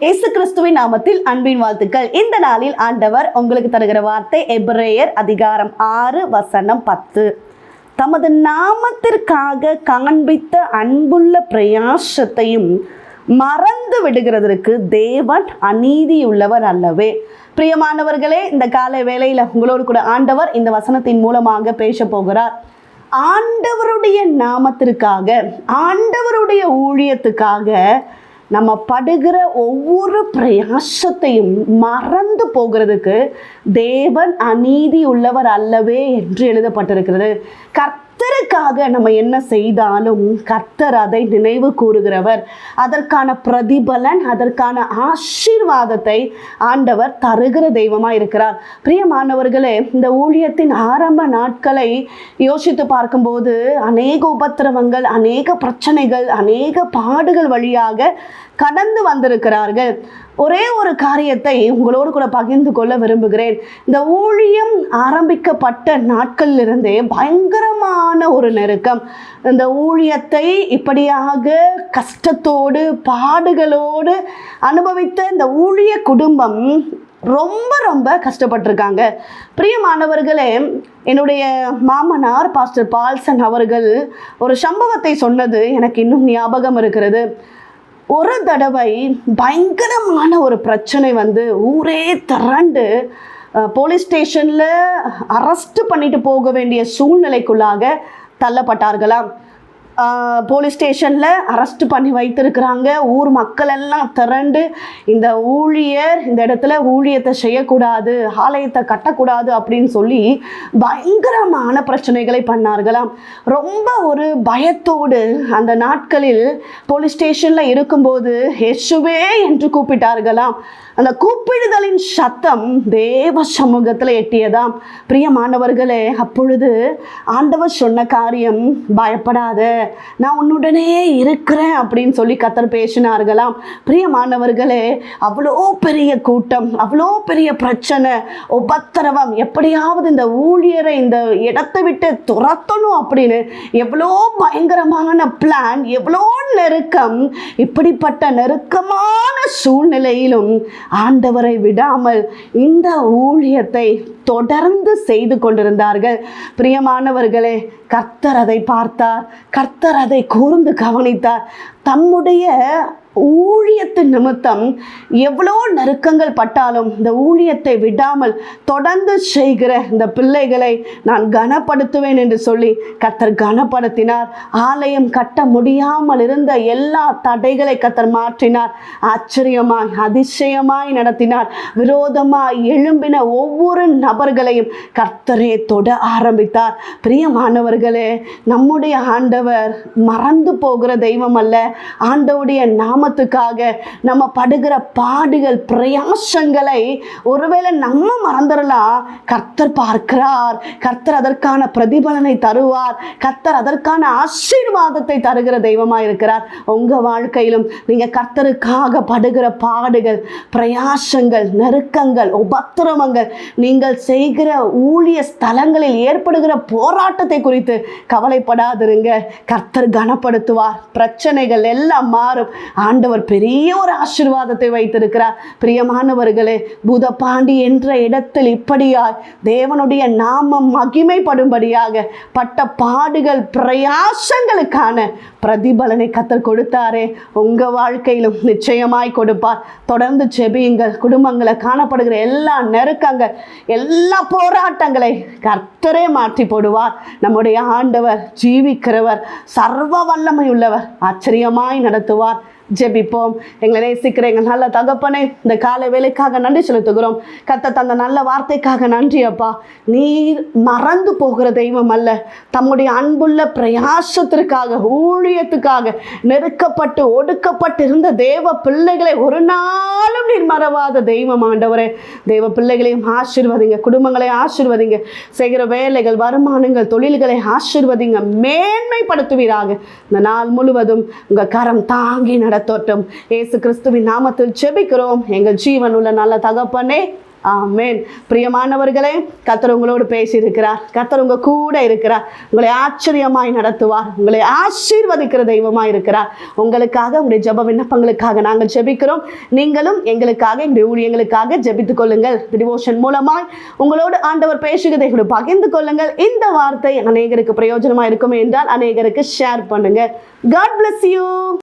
இயேசு கிறிஸ்துவின் நாமத்தில் அன்பின் வாழ்த்துக்கள். இந்த நாளில் ஆண்டவர் உங்களுக்கு தருகிற வார்த்தை எப்ரேயர் அதிகாரம் ஆறு வசனம் பத்து. தமது நாமத்திற்காக காண்பித்த அன்புள்ள பிரயாசத்தையும் மறந்து விடுகிறதற்கு தேவன் அநீதியுள்ளவர் அல்லவே. பிரியமானவர்களே இந்த காலை வேளையில் உங்களோடு கூட ஆண்டவர் இந்த வசனத்தின் மூலமாக பேச போகிறார். ஆண்டவருடைய நாமத்திற்காக ஆண்டவருடைய ஊழியத்துக்காக நம்ம படுகிற ஒவ்வொரு பிரயாசத்தையும் மறந்து போகிறதுக்கு தேவன் அநீதி உள்ளவர் அல்லவே என்று எழுதப்பட்டிருக்கிறது. கர்த்தருக்காக நம்ம என்ன செய்தாலும் கர்த்தர் அதை நினைவு கூறுகிறவர். அதற்கான பிரதிபலன் அதற்கான ஆசீர்வாதத்தை ஆண்டவர் தருகிற தெய்வமாக இருக்கிறார். பிரியமானவர்களே இந்த ஊழியத்தின் ஆரம்ப நாட்களை யோசித்து பார்க்கும்போது அநேக உபத்திரவங்கள் அநேக பிரச்சனைகள் அநேக பாடுகள் வழியாக கடந்து வந்திருக்கிறார்கள். ஒரே ஒரு காரியத்தை உங்களோடு கூட பகிர்ந்து கொள்ள விரும்புகிறேன். இந்த ஊழியம் ஆரம்பிக்கப்பட்ட நாட்களிலிருந்தே பயங்கரமான ஒரு நெருக்கம். இந்த ஊழியத்தை இப்படியாக கஷ்டத்தோடு பாடுகளோடு அனுபவித்த இந்த ஊழிய குடும்பம் ரொம்ப ரொம்ப கஷ்டப்பட்டிருக்காங்க. பிரியமானவர்களே என்னுடைய மாமனார் பாஸ்டர் பால்சன் அவர்கள் ஒரு சம்பவத்தை சொன்னது எனக்கு இன்னும் ஞாபகம் இருக்கிறது. ஒரு தடவை பயங்கரமான ஒரு பிரச்சனை வந்து ஊரே திரண்டு போலீஸ் ஸ்டேஷனில் அரெஸ்ட் பண்ணிட்டு போக வேண்டிய சூழ்நிலைக்குள்ளாக தள்ளப்பட்டார்களாம். போலீஸ் ஸ்டேஷனில் அரெஸ்ட் பண்ணி வைத்திருக்கிறாங்க. ஊர் மக்கள் எல்லாம் திரண்டு இந்த ஊழியர் இந்த இடத்துல ஊழியத்தை செய்யக்கூடாது ஆலயத்தை கட்டக்கூடாது அப்படின்னு சொல்லி பயங்கரமான பிரச்சனைகளை பண்ணார்களாம். ரொம்ப ஒரு பயத்தோடு அந்த நாட்களில் போலீஸ் ஸ்டேஷனில் இருக்கும்போது இயேசுவே என்று கூப்பிட்டார்களாம். அந்த கூப்பிடுதலின் சத்தம் தேவ சமூகத்தில் எட்டியதாம். பிரியமானவர்களே அப்பொழுது ஆண்டவர் சொன்ன காரியம் பயப்படாத. நான் உன்னுடனே இருக்கிறேன் அப்படின்னு சொல்லி கத்தர் பேசினார்களாம். பிரியமானவர்களே அவ்வளோ பெரிய கூட்டம் அவ்வளோ பெரிய பிரச்சனை உபத்திரவம். எப்படியாவது இந்த ஊழியரை இந்த இடத்தை விட்டு துரத்தணும் அப்படின்னு எவ்வளோ பயங்கரமான பிளான் எவ்வளோ நெருக்கம் இப்படிப்பட்ட நெருக்கமான சூழ்நிலையிலும் ஆண்டவரை விடாமல் இந்த ஊழியத்தை தொடர்ந்து செய்து கொண்டிருந்தார்கள். பிரியமானவர்களே கர்த்தர் அதை பார்த்தார். கர்த்தர் அதை கூர்ந்து கவனித்தார். தம்முடைய ஊழியத்தின் நிமித்தம் எவ்வளோ நெருக்கங்கள் பட்டாலும் இந்த ஊழியத்தை விடாமல் தொடர்ந்து செய்கிற இந்த பிள்ளைகளை நான் கனப்படுத்துவேன் என்று சொல்லி கத்தர் கனப்படுத்தினார். ஆலயம் கட்ட முடியாமல் இருந்த எல்லா தடைகளை கத்தர் மாற்றினார். ஆச்சரியமாய் அதிசயமாய் நடத்தினார். விரோதமாய் எழும்பின ஒவ்வொரு நபர்களையும் கர்த்தரே தொட ஆரம்பித்தார். பிரியமானவர்களே நம்முடைய ஆண்டவர் மறந்து போகிற தெய்வம் அல்ல. ஆண்டவுடைய நாமத்துக்காக நம்ம படுகிற பாடுகள் பிரயாசங்களை ஒருவேளை நம்ம மறந்துடலாம் கர்த்தர் பார்க்கிறார். கர்த்தர் அதற்கான பிரதிபலனை தருவார். கர்த்தர் அதற்கான ஆசீர்வாதத்தை தருகிற தெய்வமா இருக்கிறார். உங்க வாழ்க்கையிலும் நீங்க கர்த்தருக்காக படுகிற பாடுகள் பிரயாசங்கள் நெருக்கங்கள் உபத்திரவங்கள் நீங்கள் செய்கிற ஊழிய ஸ்தலங்களில் ஏற்படுகிற போராட்டத்தை குறித்து கவலைப்படாதிருங்க. கர்த்தர் கனப்படுத்துவார். பிரச்சனைகள் எல்லாம் மாறும். ஆண்டவர் பெரிய ஒரு ஆசீர்வாதத்தை வைத்திருக்கிறார். பிரியமானவர்களே பூதப்பாண்டி என்ற இடத்தில் இப்படியாய் தேவனுடைய நாமம் மகிமைப்படும்படியாக பட்ட பாடுகள் பிரயாசங்களுக்கான பிரதிபலனை கத்தர் கொடுத்தாரே. உங்க வாழ்க்கையிலும் நிச்சயமாய் கொடுப்பார். தொடர்ந்து செபியுங்கள். குடும்பங்களை காணப்படுகிற எல்லா நெருக்கங்கள் எல்லா போராட்டங்களை கர்த்தரே மாற்றி போடுவார். நம்முடைய ஆண்டவர் ஜீவிக்கிறவர் சர்வ வல்லமை உள்ளவர் ஆச்சரியமாய் நடத்துவார். ஜெபிப்போம். எங்களை நேசிக்கிற எங்கள் நல்ல தகப்பனே இந்த காலை வேலைக்காக நன்றி செலுத்துகிறோம். கத்த தந்த நல்ல வார்த்தைக்காக நன்றி அப்பா. நீர் மறந்து போகிற தெய்வம் அல்ல. தம்முடைய அன்புள்ள பிரயாசத்திற்காக ஊழியத்துக்காக நெருக்கப்பட்டு ஒடுக்கப்பட்டு இருந்த தேவ பிள்ளைகளை ஒரு நாளும் நீர் மறவாத தெய்வம் ஆண்டவரே. தெய்வ பிள்ளைகளையும் ஆசிர்வதிங்க குடும்பங்களை ஆசிர்வதிங்க. செய்கிற வேலைகள் வருமானங்கள் தொழில்களை ஆசிர்வதிங்க. மேன்மைப்படுத்துவீராக. இந்த நாள் முழுவதும் உங்கள் கரம் தாங்கி நடத்தோட்டும் இயேசு கிறிஸ்துவின் நாமத்தில் செபிக்கிறோம் எங்கள் ஜீவன் உள்ள நல்ல தகப்பனே. ஆமேன். பிரியமானவர்களே கத்தர் உங்களோடு பேசியிருக்கிறார். கத்தர் உங்கள் கூட இருக்கிறார். உங்களை ஆச்சரியமாய் நடத்துவார். உங்களை ஆசீர்வதிக்கிற தெய்வமாக இருக்கிறார். உங்களுக்காக உங்களுடைய ஜெப விண்ணப்பங்களுக்காக நாங்கள் ஜெபிக்கிறோம். நீங்களும் எங்களுக்காக எங்களுடைய ஊழியங்களுக்காக ஜெபித்துக் கொள்ளுங்கள். டிவோஷன் மூலமாய் உங்களோடு ஆண்டவர் பேசுகிறதை கூட பகிர்ந்து கொள்ளுங்கள். இந்த வார்த்தை அநேகருக்கு பிரயோஜனமாக இருக்கும் என்றால் அநேகருக்கு ஷேர் பண்ணுங்கள் காட் பிளஸ் யூ